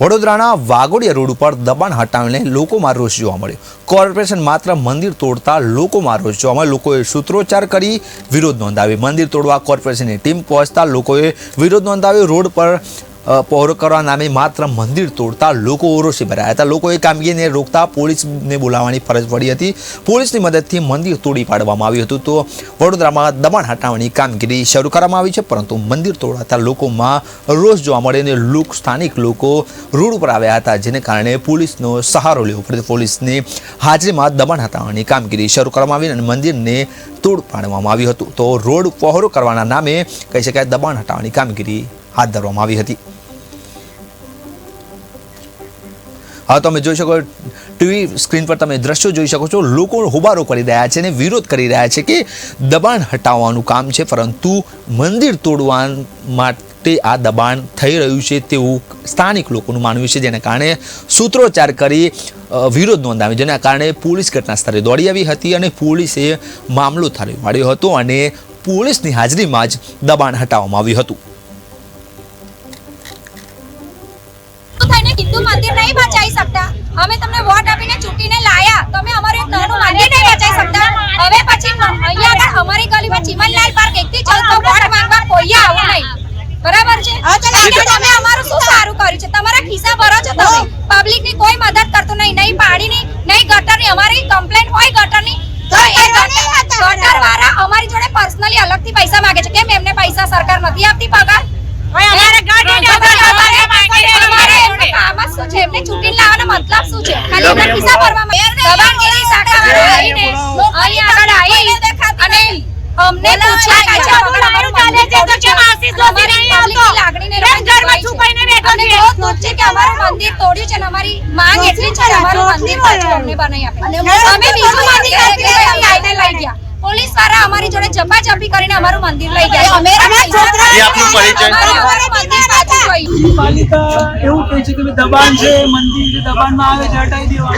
વડોદરાના વાગોડિયા રોડ ઉપર દબાણ હટાવીને લોકોમાં રોષ જોવા મળ્યો. કોર્પોરેશન માત્ર મંદિર તોડતા લોકોમાં રોષ જોવા મળ્યો. લોકોએ સૂત્રોચ્ચાર કરી વિરોધ નોંધાવ્યો. મંદિર તોડવા કોર્પોરેશનની ટીમ પહોંચતા લોકોએ વિરોધ નોંધાવ્યો. રોડ પર પહોરો કરવા નામે માત્ર મંદિર તોડતા લોકો ઓરોશી ભરાયા હતા. લોકોએ કામગીરીને રોકતા પોલીસને બોલાવવાની ફરજ પડી હતી. પોલીસની મદદથી મંદિર તોડી પાડવામાં આવ્યું હતું. તો વડોદરામાં દબાણ હટાવવાની કામગીરી શરૂ કરવામાં આવી છે, પરંતુ મંદિર તોડાતા લોકોમાં રોષ જોવા મળે અને લોક, સ્થાનિક લોકો રોડ ઉપર આવ્યા હતા, જેને કારણે પોલીસનો સહારો લેવો પડ્યો. પોલીસની હાજરીમાં દબાણ હટાવવાની કામગીરી શરૂ કરવામાં આવી અને મંદિરને તોડ પાડવામાં આવ્યું હતું. તો રોડ પહોરો કરવાના નામે કહી શકાય દબાણ હટાવવાની કામગીરી હાથ ધરવામાં આવી હતી. હા તમે જોઈ શકો ટીવી સ્ક્રીન પર તમે દ્રશ્યો જોઈ શકો છો. લોકો હોબારો કરી રહ્યા છે અને વિરોધ કરી રહ્યા છે કે દબાણ હટાવવાનું કામ છે, પરંતુ મંદિર તોડવા માટે આ દબાણ થઈ રહ્યું છે તેવું સ્થાનિક લોકોનું માનવું છે, જેના કારણે સૂત્રોચ્ચાર કરી વિરોધ નોંધાવ્યો, જેના કારણે પોલીસ ઘટના સ્થળે દોડી આવી હતી અને પોલીસે મામલો થાળી પાડ્યો હતો અને પોલીસની હાજરીમાં જ દબાણ હટાવવામાં આવ્યું હતું. અમે તમને વોટ આપીને ચૂંટીને લાયા. તમે અમારું એક નાનું માંગી નહીં બચાવી શકતા. હવે પછી અહીંયા આગળ અમારી ગલીમાં ચીમનલાલ પાર્ક એકથી ચૌદ તો વોટ માંગવા કોઈએ આવું નહીં. બરાબર છે? તમે અમારું શું સારું કર્યું છે? તમારા ખિસ્સા ભરો છો તમે. પબ્લિકની કોઈ મદદ કરતું નહીં. નહીં પાણીની નહીં ગટરની. અમારી કમ્પ્લેન હોય ગટરની તો એ ગટર વાળા અમારી. જોડે પર્સનલી અલગથી પૈસા માંગે છે. કેમ? એમને પૈસા સરકાર નથી આપતી પગાર? અમારે એમને કામ જ શું છે? એમને ચૂંટીને લાવવાનો મતલબ શું છે? ખાલી એમના ખિસ્સા ભરવામાં દબાણગીરી શાખાવાળા આવીને અહીં આગળ આવી અને અમને પૂછ્યા કે અચ્છા અમારું ચાલે છે તો કેમ આશીષ જોશી નહીં આવતો. લાગણીને કેમ ઘરમાં છુપાઈને બેઠો છે? બહુ દુઃખ છે કે અમારું મંદિર તોડ્યું છે ને અમારી માંગ એટલી છે અમારું મંદિર પાછું અમને બનાવી આપે. અમે બીજું મંદિર લાઈને લઈ ગયા. પોલીસવાળા અમારી જોડે ઝપાઝપી કરીને અમારું મંદિર લઈ ગયા અમે છોકરા- એ આપનો પરિચય. પાલિકા એવું કહે છે કે દબાણ છે મંદિર દબાણમાં આવે છે હટાવી દેવા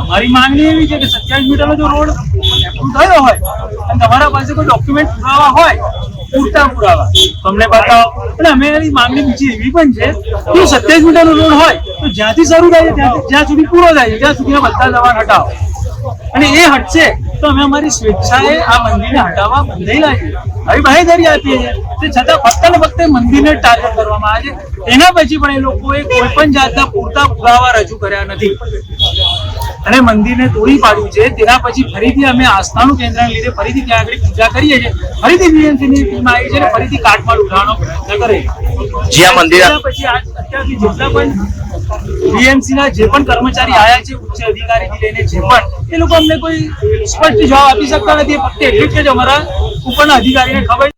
અમારી માંગણી એવી છે કે સત્યાવીસ મીટરનો જો રોડ થયો હોય અને તમારા પાસે કોઈ ડોક્યુમેન્ટ પુરાવા હોય પૂરતા પુરાવા. તમને બતાવો. અને અમે એની માંગણી બીજી એવી પણ છે કે સત્યાવીસ મીટરનો રોડ હોય તો જ્યાંથી શરૂ થાય છે ત્યાંથી જ્યાં સુધી પૂરો થાય છે ત્યાં સુધી બધા દબાણ હટાવો. અને એ હટશે તો અમે અમારી સ્વેચ્છાએ આ મંદિરને હટાવવા બંધાયેલા છે હવે બાહેધરી આપીએ છીએ. તે છતાં ફક્ત ને ફક્ત મંદિરને ટાર્ગેટ કરવામાં આવે છે. એના પછી પણ એ લોકોએ કોઈ પણ જાતના પૂરતા પુરાવા રજૂ કર્યા નથી. અને મંદિરને તોડી પાડ્યું છે. તેના પછી ફરીથી અમે આસ્થાનું કેન્દ્રને લીધે ફરીથી ત્યાં આગળ પૂજા કરીએ છીએ. ફરીથી બીએમસી ની ટીમ આવી છે ફરીથી કાટમાળ ઉઠાવવાનો પ્રયત્ન કરે જ્યાં મંદિર પછી અત્યારથી જેટલા પણ બીએમસી ના જે પણ કર્મચારી આયા છે, ઉચ્ચ અધિકારીથી લઈને જે પણ, એ લોકો અમને કોઈ સ્પષ્ટ જવાબ આપી શકતા નથી. ફક્ત એટલું જ અમારા ઉપરના અધિકારીને ખબર